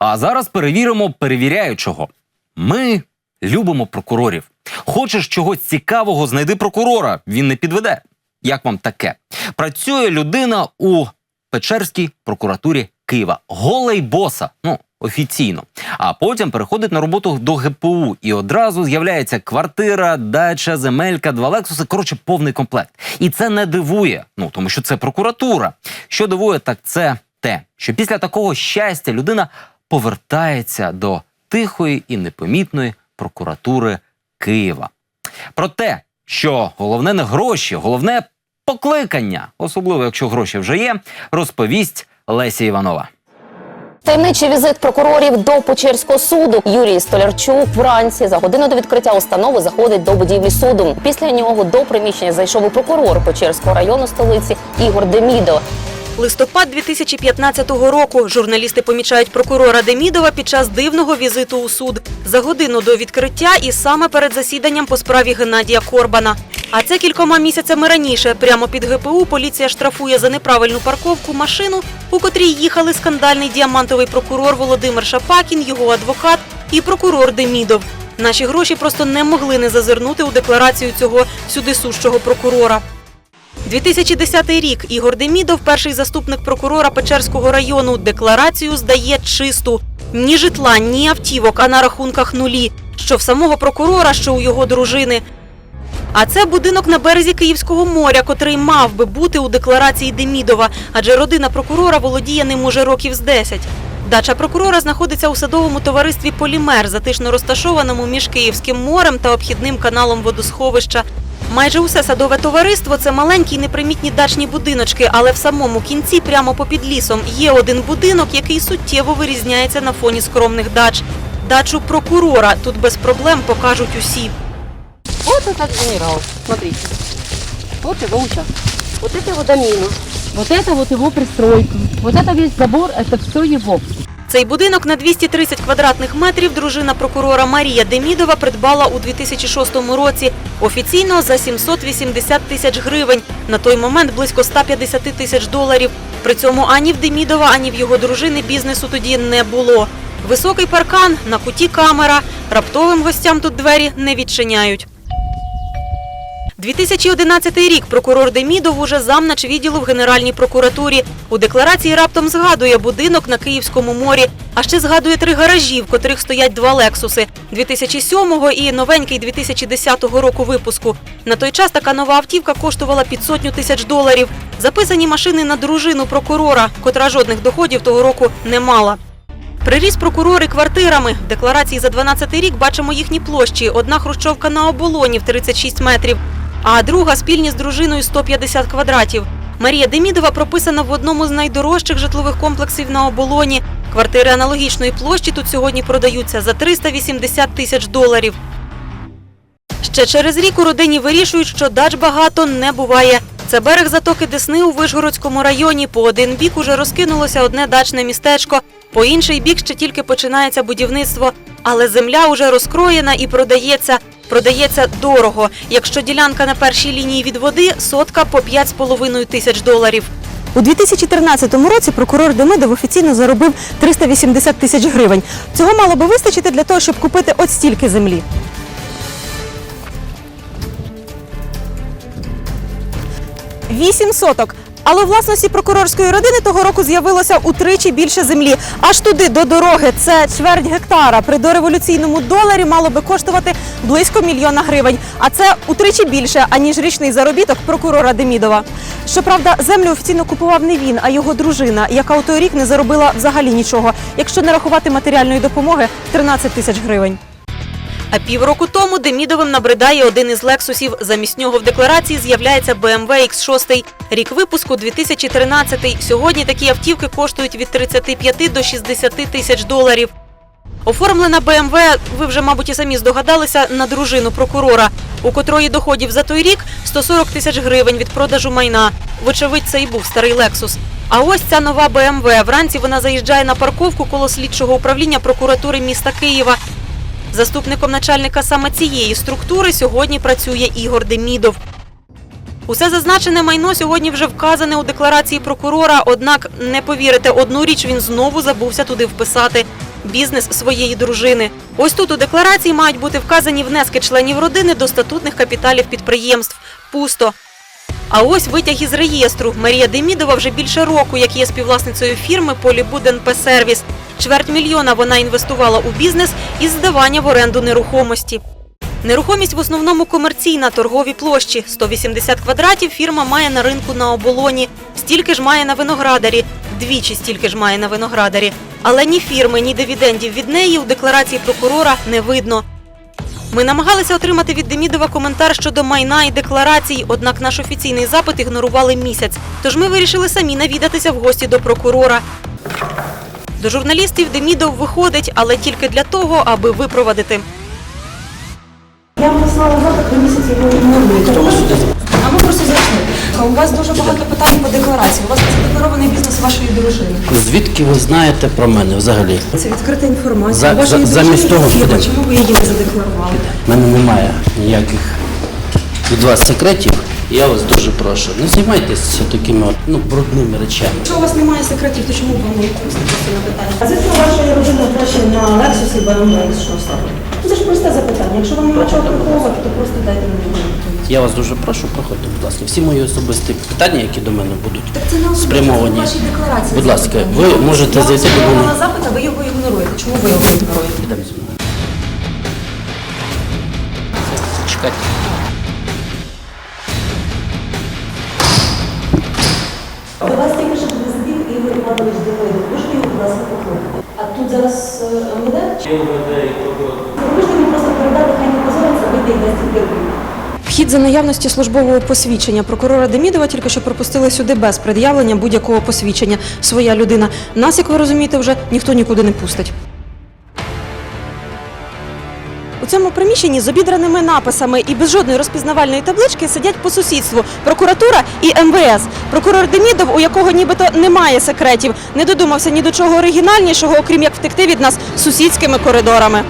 А зараз перевіримо перевіряючого. Ми любимо прокурорів. Хочеш чогось цікавого, знайди прокурора. Він не підведе. Як вам таке? Працює людина у Печерській прокуратурі Києва. Голий боса. Ну, офіційно. А потім переходить на роботу до ГПУ і одразу з'являється квартира, дача, земелька, два лексуси. Коротше, повний комплект. І це не дивує. Ну тому що це прокуратура. Що дивує, так це те, що після такого щастя людина повертається до тихої і непомітної прокуратури Києва. Про те, що головне не гроші, головне покликання, особливо якщо гроші вже є, розповість Леся Іванова. Таємничий візит прокурорів до Печерського суду. Юрій Столярчук вранці за годину до відкриття установи заходить до будівлі суду. Після нього до приміщення зайшов і прокурор Печерського району столиці Ігор Демідо. Листопад 2015 року журналісти помічають прокурора Демідова під час дивного візиту у суд за годину до відкриття і саме перед засіданням по справі Геннадія Корбана. А це кількома місяцями раніше. Прямо під ГПУ поліція штрафує за неправильну парковку машину, у котрій їхали скандальний діамантовий прокурор Володимир Шапакін, його адвокат і прокурор Демідов. Наші гроші просто не могли не зазирнути у декларацію цього сюди сущого прокурора. 2010 рік Ігор Демідов, перший заступник прокурора Печерського району, декларацію здає чисту. Ні житла, ні автівок, а на рахунках нулі. Що в самого прокурора, що у його дружини. А це будинок на березі Київського моря, котрий мав би бути у декларації Демідова, адже родина прокурора володіє ним уже років з 10. Дача прокурора знаходиться у садовому товаристві Полімер, затишно розташованому між Київським морем та обхідним каналом водосховища. Майже усе садове товариство це маленькі й непримітні дачні будиночки, але в самому кінці, прямо попід лісом, є один будинок, який суттєво вирізняється на фоні скромних дач. Дачу прокурора тут без проблем покажуть усі. Вот этот генерал, смотрите. Вот его участок. Вот это его домина. Вот это вот его пристройка. Вот это весь забор, это все его. Цей будинок на 230 квадратних метрів дружина прокурора Марія Демідова придбала у 2006 році. Офіційно за 780 тисяч гривень. На той момент близько 150 тисяч доларів. При цьому ані в Демідова, ані в його дружини бізнесу тоді не було. Високий паркан, на куті камера. Раптовим гостям тут двері не відчиняють. 2011 рік прокурор Демідов уже замнач відділу в Генеральній прокуратурі. У декларації раптом згадує будинок на Київському морі, а ще згадує три гаражі, в котрих стоять два лексуси 2007 і новенький 2010 року випуску. На той час така нова автівка коштувала під сотню тисяч доларів. Записані машини на дружину прокурора, котра жодних доходів того року не мала. Приріс прокурори квартирами. В декларації за 12 рік бачимо їхні площі. Одна хрущовка на оболоні в 36 метрів, а друга спільні з дружиною 150 квадратів. Марія Демідова прописана в одному з найдорожчих житлових комплексів на оболоні. Квартири аналогічної площі тут сьогодні продаються за 380 тисяч доларів. Ще через рік у родині вирішують, що дач багато не буває. Це берег затоки Десни у Вишгородському районі. По один бік уже розкинулося одне дачне містечко, по інший бік ще тільки починається будівництво. Але земля уже розкроєна і продається. Продається дорого. Якщо ділянка на першій лінії від води, сотка по 5,5 тисяч доларів. У 2013 році прокурор Демидов офіційно заробив 380 тисяч гривень. Цього мало би вистачити для того, щоб купити от стільки землі. Вісім соток. Але у власності прокурорської родини того року з'явилося утричі більше землі. Аж туди до дороги це чверть гектара. При дореволюційному доларі мало би коштувати близько мільйона гривень. А це утричі більше, аніж річний заробіток прокурора Демідова. Щоправда, землю офіційно купував не він, а його дружина, яка у той рік не заробила взагалі нічого, якщо не рахувати матеріальної допомоги 13 тисяч гривень. А півроку тому Демідовим набридає один із лексусів. Замість нього в декларації з'являється BMW X6. Рік випуску 2013. Сьогодні такі автівки коштують від 35 до 60 тисяч доларів. Оформлена BMW, ви вже, мабуть, і самі здогадалися, на дружину прокурора, у котрої доходів за той рік 140 тисяч гривень від продажу майна. Вочевидь, це і був старий Лексус. А ось ця нова BMW. Вранці вона заїжджає на парковку коло слідчого управління прокуратури міста Києва. Заступником начальника саме цієї структури сьогодні працює Ігор Демідов. Усе зазначене майно сьогодні вже вказане у декларації прокурора, однак не повірите, одну річ він знову забувся туди вписати. бізнес своєї дружини. Ось тут у декларації мають бути вказані внески членів родини до статутних капіталів підприємств. Пусто. А ось витяг із реєстру. Марія Демідова вже більше року, як є співвласницею фірми Полібуд НП Сервіс. Чверть мільйона вона інвестувала у бізнес із здавання в оренду нерухомості. Нерухомість в основному комерційна, торгові площі. 180 квадратів фірма має на ринку на оболоні. Стільки ж має на виноградарі. Двічі стільки ж має на виноградарі. Але ні фірми, ні дивідендів від неї у декларації прокурора не видно. Ми намагалися отримати від Демідова коментар щодо майна і декларацій, однак наш офіційний запит ігнорували місяць. Тож ми вирішили самі навідатися в гості до прокурора. До журналістів Демідов виходить, але тільки для того, аби випровадити. Я вам послала запит, ви місяць його ігноруєте. А ми просто зайшли. У вас дуже багато питань по декларації. У вас задекларований бізнес вашої дружини. Звідки ви знаєте про мене взагалі? Це відкрита інформація. За- У вашої за- замість того, є фірма. щоб- Чому ви її не задекларували? У мене немає ніяких від вас секретів. Я вас дуже прошу, не займайтеся такими ну, брудними речами. Якщо у вас немає секретів, то чому б вам не відповісти на питання? А звідки вашої родини гроші на Lexus і що? Це ж просте запитання. Якщо вам немає чого приховувати, то просто дайте мені відповідь. Я вас дуже прошу, проходьте, будь ласка. Всі мої особисті питання, які до мене будуть Так це не спрямовані. вашій декларації. Будь ласка, запитання. ви можете зайти до мене. на запит, а ви його ігноруєте. Чому ви його ігноруєте? Йдемо зі мною. Чекайте. МВД? Мені просто передати, хай не позориться, вийде і дасть. Вхід за наявності службового посвідчення прокурора Демідова тільки що пропустили сюди без пред'явлення будь-якого посвідчення. Своя людина. Нас, як ви розумієте, вже ніхто нікуди не пустить. У цьому приміщенні з обідраними написами і без жодної розпізнавальної таблички сидять по сусідству прокуратура і МВС. Прокурор Демідов, у якого нібито немає секретів, не додумався ні до чого оригінальнішого, окрім як втекти від нас сусідськими коридорами.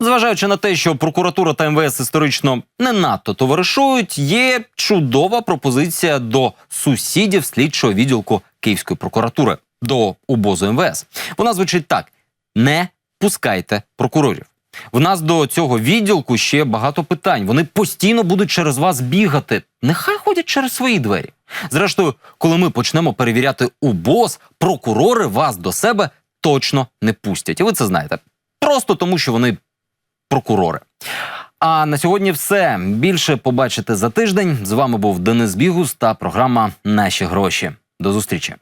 Зважаючи на те, що прокуратура та МВС історично не надто товаришують, є чудова пропозиція до сусідів слідчого відділку Київської прокуратури до обозу МВС. Вона звучить так: не пускайте прокурорів. В нас до цього відділку ще багато питань. Вони постійно будуть через вас бігати. Нехай ходять через свої двері. Зрештою, коли ми почнемо перевіряти УБОЗ, прокурори вас до себе точно не пустять. І ви це знаєте. Просто тому, що вони прокурори. А на сьогодні все. Більше побачите за тиждень. З вами був Денис Бігус та програма Наші гроші. До зустрічі.